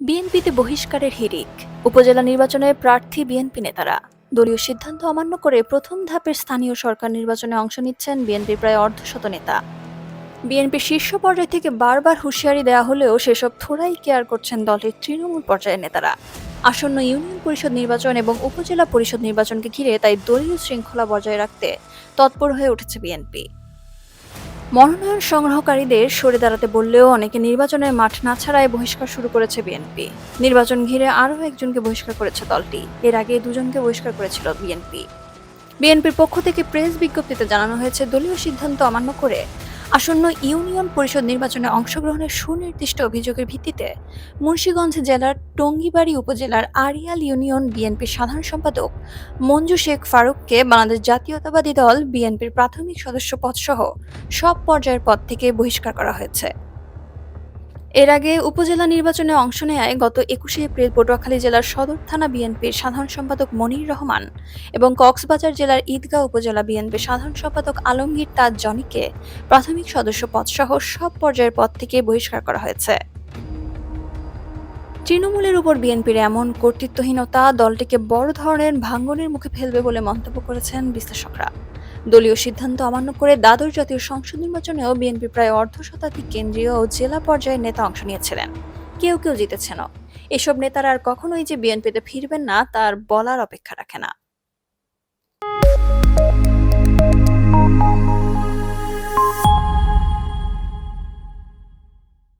বিএনপিতে বহিষ্কারের হিড়িক। উপজেলা নির্বাচনে প্রার্থী বিএনপি নেতারা। দলীয় সিদ্ধান্ত অমান্য করে প্রথম ধাপের স্থানীয় সরকার নির্বাচনে অংশ নিচ্ছেন বিএনপির প্রায় অর্ধশত নেতা। বিএনপির শীর্ষ পর্যায় থেকে বারবার হুঁশিয়ারি দেওয়া হলেও সেসব থোড়াই কেয়ার করছেন দলের তৃণমূল পর্যায়ের নেতারা। আসন্ন ইউনিয়ন পরিষদ নির্বাচন এবং উপজেলা পরিষদ নির্বাচনকে ঘিরে তাই দলীয় শৃঙ্খলা বজায় রাখতে তৎপর হয়ে উঠেছে বিএনপি। মনোনয়ন সংগ্রহকারীদের সরে দাঁড়াতে বললেও অনেকে নির্বাচনের মাঠ না ছাড়াই বহিষ্কার শুরু করেছে বিএনপি। নির্বাচন ঘিরে আরও একজনকে বহিষ্কার করেছে দলটি। এর আগে দুজনকে বহিষ্কার করেছিল বিএনপি। বিএনপির পক্ষ থেকে প্রেস বিজ্ঞপ্তিতে জানানো হয়েছে, দলীয় সিদ্ধান্ত অমান্য করে আসন্ন ইউনিয়ন পরিষদ নির্বাচনে অংশগ্রহণের সুনির্দিষ্ট অভিযোগের ভিত্তিতে মুন্সীগঞ্জ জেলার টঙ্গিবাড়ি উপজেলার আরিয়াল ইউনিয়ন বিএনপির সাধারণ সম্পাদক মঞ্জু শেখ ফারুককে বাংলাদেশ জাতীয়তাবাদী দল বিএনপির প্রাথমিক সদস্য পদসহ সব পর্যায়ের পদ থেকে বহিষ্কার করা হয়েছে। এর আগে উপজেলা নির্বাচনে অংশ নেয় গত একুশে এপ্রিল পটুয়াখালী জেলার সদর থানা বিএনপির সাধারণ সম্পাদক মনির রহমান এবং কক্সবাজার জেলার ঈদগাঁও উপজেলা বিএনপির সাধারণ সম্পাদক আলমগীর তাজ জনিকে প্রাথমিক সদস্য পদসহ সব পর্যায়ের পদ থেকে বহিষ্কার করা হয়েছে। তৃণমূলের উপর বিএনপির এমন কর্তৃত্বহীনতা দলটিকে বড় ধরনের ভাঙ্গনের মুখে ফেলবে বলে মন্তব্য করেছেন বিশ্লেষকরা। দলীয় সিদ্ধান্ত অমান্য করে দ্বাদশ জাতীয় সংসদ নির্বাচনেও বিএনপি প্রায় অর্ধ শতাধিক কেন্দ্রীয় ও জেলা পর্যায়ের নেতা অংশ নিয়েছিলেন। কেউ কেউ জিতেছেন এসব নেতারা আর কখনোই যে বিএনপিতে ফিরবেন না, তার বলার অপেক্ষা রাখে না।